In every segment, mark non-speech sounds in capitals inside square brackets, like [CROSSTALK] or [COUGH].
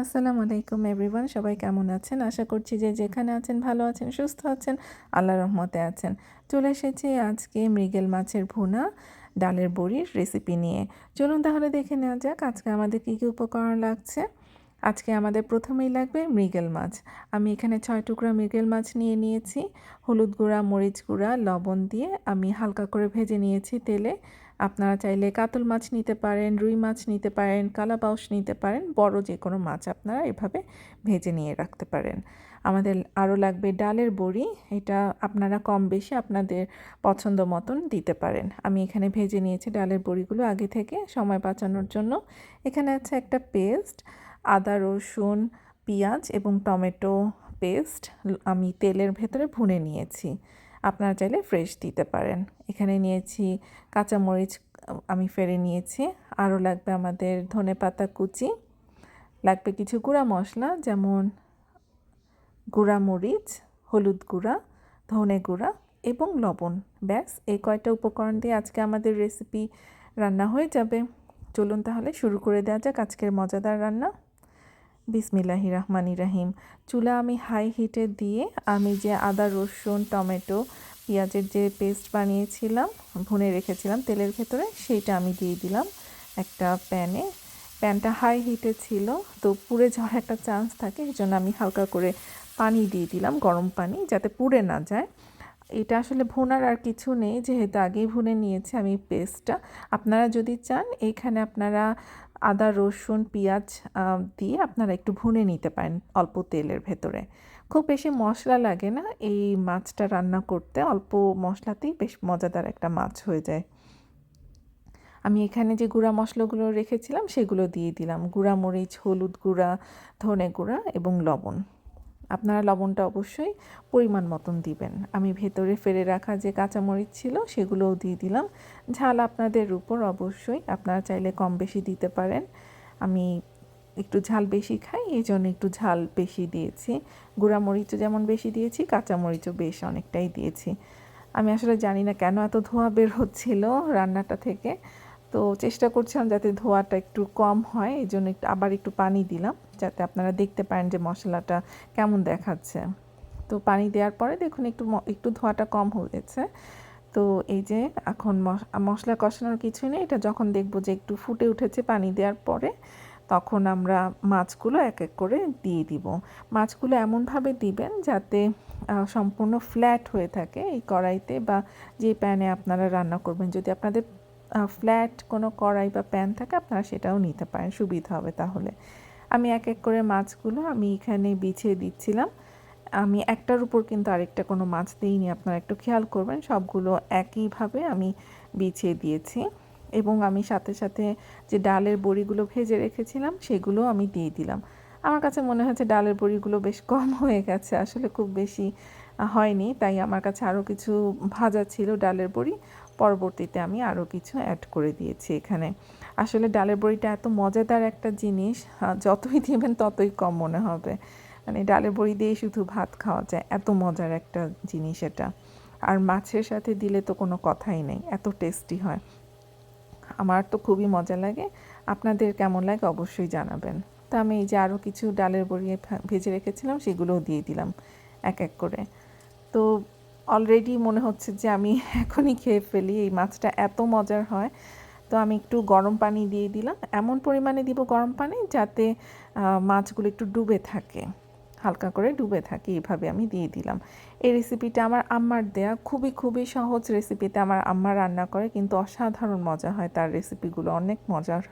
আসসালামু আলাইকুম এভরিওয়ান, সবাই কেমন আছেন? আশা করছি যে যেখানে আছেন ভালো আছেন, সুস্থ আছেন আল্লাহ রহমতে আছেন। চলে এসেছি আজকে মৃগেল মাছের ভুনা, ডালের বড়ির রেসিপি নিয়ে। চলুন তাহলে দেখে নেওয়া যাক আজকে আমাদের কী কী উপকরণ লাগছে। আজকে আমাদের প্রথমেই লাগবে মৃগেল মাছ। আমি এখানে ছয় টুকরা মৃগেল মাছ নিয়ে নিয়েছি। হলুদ গুঁড়া, মরিচ গুঁড়া, লবণ দিয়ে আমি হালকা করে ভেজে নিয়েছি তেলে। আপনারা চাইলে কাতল মাছ নিতে পারেন, রুই মাছ নিতে পারেন কালাবাউস নিতে পারেন, বড় যে কোনো মাছ আপনারা এভাবে ভেজে নিয়ে রাখতে পারেন। আমাদের আরও লাগবে ডালের বড়ি, এটা আপনারা কম বেশি আপনাদের পছন্দ মতন দিতে পারেন। আমি এখানে ভেজে নিয়েছি ডালের বড়িগুলো আগে থেকে সময় বাঁচানোর জন্য। এখানে আছে একটা পেস্ট, আদা, রসুন, পেঁয়াজ এবং টমেটো পেস্ট আমি তেলের ভেতরে ভুনে নিয়েছি। আপনারা চাইলে ফ্রেশ দিতে পারেন। এখানে নিয়েছি কাঁচামরিচ আমি ফেরে নিয়েছি। আরও লাগবে আমাদের ধনে পাতা কুচি। লাগবে কিছু গুঁড়া মশলা, যেমন গুঁড়া মরিচ, হলুদ গুঁড়া, ধনে গুঁড়া এবং লবণ। ব্যাস, এই কয়টা উপকরণ দিয়ে আজকে আমাদের রেসিপি রান্না হয়ে যাবে। চলুন তাহলে শুরু করে দেওয়া যাক আজকের মজাদার রান্না। বিসমিল্লাহি রহমানি রাহিম। চুলা আমি হাই হিটে দিয়ে আমি যে আদা, রসুন, টমেটো, পেঁয়াজের যে পেস্ট বানিয়েছিলাম, ভুনে রেখেছিলাম তেলের ভেতরে, সেইটা আমি দিয়ে দিলাম একটা প্যানে প্যানটা হাই হিটে ছিল, তো পুড়ে যাওয়ার একটা চান্স থাকে, এই জন্য আমি হালকা করে পানি দিয়ে দিলাম, গরম পানি, যাতে পুড়ে না যায়। এটা আসলে ভুনার আর কিছু নেই, যেহেতু আগেই ভুনে নিয়েছি আমি পেস্টটা আপনারা যদি চান এইখানে আপনারা আদা, রসুন, পেঁয়াজ দিয়ে আপনারা একটু ভুনে নিতে পারেন অল্প তেলের ভেতরে। খুব বেশি মশলা লাগে না, এই মাছটা রান্না করতে অল্প মশলাতেই বেশ মজাদার একটা মাছ হয়ে যায়। আমি এখানে যে গুঁড়া মশলাগুলো রেখেছিলাম, সেগুলো দিয়ে দিলাম। গুঁড়া মরিচ, হলুদ গুঁড়া, ধনে গুঁড়া এবং লবণ। আপনারা লবণটা অবশ্যই পরিমাণ মতন দিবেন। আমি ভেতরে ফেলে রাখা যে কাঁচামরিচ ছিল সেগুলোও দিয়ে দিলাম। ঝাল আপনাদের উপর অবশ্যই আপনারা চাইলে কম বেশি দিতে পারেন। আমি একটু ঝাল বেশি খাই এই জন্য একটু ঝাল বেশি দিয়েছি। গুঁড়া মরিচও যেমন বেশি দিয়েছি, কাঁচামরিচও বেশ অনেকটাই দিয়েছি। আমি আসলে জানি না কেন এত ধোঁয়া বের হচ্ছিল রান্নাটা থেকে। তো চেষ্টা করছিলাম যাতে ধোয়াটা একটু কম হয় এই জন্য একটু আবার একটু পানি দিলাম, যাতে আপনারা দেখতে পারেন যে মশলাটা কেমন দেখাচ্ছে। তো পানি দেওয়ার পরে দেখুন একটু একটু ধোয়াটা কম হয়েছে তো এই যে এখন মশলা কষানোর কিছুই নেই, এটা যখন দেখব যে একটু ফুটে উঠেছে পানি দেওয়ার পরে, তখন আমরা মাছগুলো এক এক করে দিয়ে দিব। মাছগুলো এমনভাবে দিবেন যাতে সম্পূর্ণ ফ্ল্যাট হয়ে থাকে এই কড়াইতে বা যে প্যানে আপনারা রান্না করবেন। যদি আপনাদের ফ্ল্যাট কোনো কড়াই বা প্যান থাকে, আপনারা সেটাও নিতে পারেন, সুবিধা হবে তাহলে। আমি এক এক করে মাছগুলো আমি এখানে বিছিয়ে দিচ্ছিলাম। আমি একটার উপর কিন্তু আরেকটা কোনো মাছ দিইনি, আপনারা একটু খেয়াল করবেন, সবগুলো একইভাবে আমি বিছিয়ে দিয়েছি। এবং আমি সাথে সাথে যে ডালের বড়িগুলো ভেজে রেখেছিলাম, সেগুলো আমি দিয়ে দিলাম। আমার কাছে মনে হয়েছে ডালের বড়িগুলো বেশ কম [LAUGHS] হয়ে গেছে, আসলে খুব বেশি হয়নি। তাই আমার কাছে আরও কিছু ভাজা ছিল ডালের বড়ি। পরবর্তীতে আমি আরও কিছু অ্যাড করে দিয়েছি এখানে। আসলে ডালের বড়িটা এত মজাদার একটা জিনিস যতই দেবেন ততই কম মনে হবে। মানে ডালের বড়ি দিয়ে শুধু ভাত খাওয়া যায়, এত মজার একটা জিনিস এটা। আর মাছের সাথে দিলে তো কোনো কথাই নেই, এত টেস্টি হয়। আমার তো খুবই মজা লাগে, আপনাদের কেমন লাগে অবশ্যই জানাবেন। তো আমি এই যে আরও কিছু ডালের বড়ি ভেজে রেখেছিলাম, সেগুলোও দিয়ে দিলাম এক এক করে। তো অলরেডি মনে হচ্ছে যে আমি [LAUGHS] এখনই খেয়ে ফেলি, এই মাছটা এত মজার হয়। তো আমি একটু গরম পানি দিয়ে দিলাম। এমন পরিমাণে দিব গরম পানি যাতে মাছগুলো একটু ডুবে থাকে। হালকা করে ডুবে থাকে, এইভাবে আমি দিয়ে দিলাম। এই রেসিপিটা আমার আম্মার দেয়া। খুবই খুবই সহজ রেসিপিতে আমার আম্মা রান্না করে, কিন্তু অসাধারণ মজা হয় তার রেসিপিগুলো অনেক মজার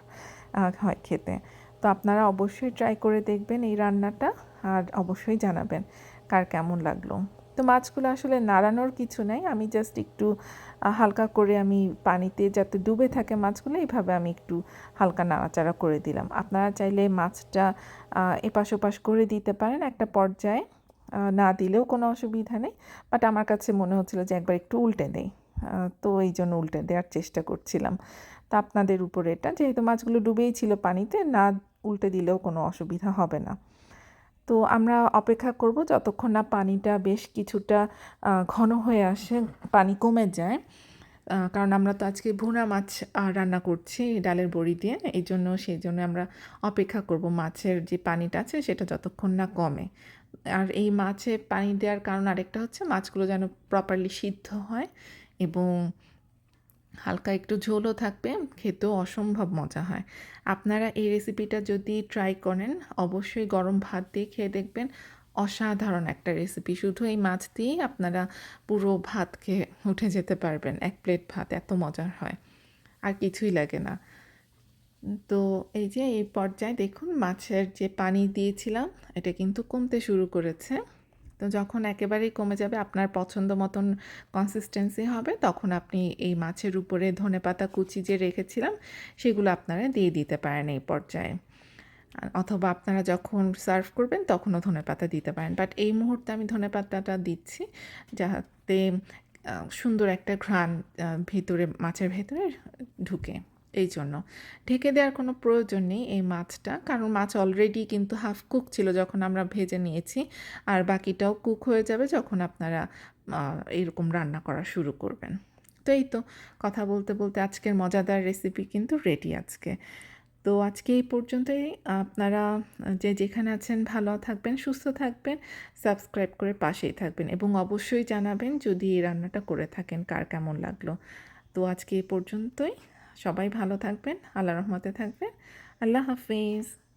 হয় খেতে। তো আপনারা অবশ্যই ট্রাই করে দেখবেন এই রান্নাটা, আর অবশ্যই জানাবেন কার কেমন লাগল। তো মাছগুলো আসলে নাড়ানোর কিছু নাই। আমি জাস্ট একটু হালকা করে আমি পানিতে যাতে ডুবে থাকে মাছগুলো, এইভাবে আমি একটু হালকা নাড়াচাড়া করে দিলাম। আপনারা চাইলে মাছটা এপাশ ওপাশ করে দিতে পারেন একটা পর্যায়ে। না দিলেও কোনো অসুবিধা নেই বাট আমার কাছে মনে হচ্ছিল যে একবার একটু উল্টে দেই। তো এই জন্য উল্টে দেওয়ার চেষ্টা করছিলাম। তা আপনাদের উপরে এটা, যেহেতু মাছগুলো ডুবেই ছিল পানিতে, না উল্টে দিলেও কোনো অসুবিধা হবে না। তো আমরা অপেক্ষা করব যতক্ষণ না পানিটা বেশ কিছুটা ঘন হয়ে আসে, পানি কমে যায়। কারণ আমরা তো আজকে ভুনা মাছ রান্না করছি ডালের বড়ি দিয়ে। এই জন্য, সেই জন্য আমরা অপেক্ষা করব মাছের যে পানিটা আছে সেটা যতক্ষণ না কমে। আর এই মাছে পানি দেওয়ার কারণ আরেকটা হচ্ছে মাছগুলো যেন প্রপারলি সিদ্ধ হয় এবং হালকা একটু ঝোলও থাকবে, খেতেও অসম্ভব মজা হয়। আপনারা এই রেসিপিটা যদি ট্রাই করেন, অবশ্যই গরম ভাত দিয়ে খেয়ে দেখবেন, অসাধারণ একটা রেসিপি শুধু এই মাছ দিয়েই আপনারা পুরো ভাত খেয়ে উঠে যেতে পারবেন, এক প্লেট ভাত, এত মজার হয়। আর কিছুই লাগে না। তো এই যে এই পর্যায়ে দেখুন, মাছের যে পানি দিয়েছিলাম, এটা কিন্তু কমতে শুরু করেছে। তো যখন একেবারেই কমে যাবে, আপনার পছন্দ মতন কনসিস্টেন্সি হবে, তখন আপনি এই মাছের উপরে ধনেপাতা কুচি যে রেখেছিলাম, সেগুলো আপনারা দিয়ে দিতে পারেন এই পর্যায়ে। অথবা আপনারা যখন সার্ভ করবেন, তখনও ধনেপাতা দিতে পারেন। বাট এই মুহূর্তে আমি ধনেপাতাটা দিচ্ছি যাতে সুন্দর একটা ঘ্রাণ ভেতরে, মাছের ভেতরে ঢুকে। এই জন্য ঢেকে দেওয়ার কোনো প্রয়োজন নেই এই মাছটা, কারণ মাছ অলরেডি কিন্তু হাফ কুক ছিল যখন আমরা ভেজে নিয়েছি, আর বাকিটাও কুক হয়ে যাবে যখন আপনারা এরকম রান্না করা শুরু করবেন। তো এই তো, কথা বলতে বলতে আজকের মজাদার রেসিপি কিন্তু রেডি আজকে। তো আজকে এই পর্যন্তই, আপনারা যে যেখানে আছেন ভালো থাকবেন, সুস্থ থাকবেন সাবস্ক্রাইব করে পাশেই থাকবেন, এবং অবশ্যই জানাবেন যদি এই রান্নাটা করে থাকেন, কার কেমন লাগল। তো আজকে এই পর্যন্তই। সবাই ভালো থাকবেন আল্লাহ রহমতে থাকবেন। আল্লাহ হাফিজ।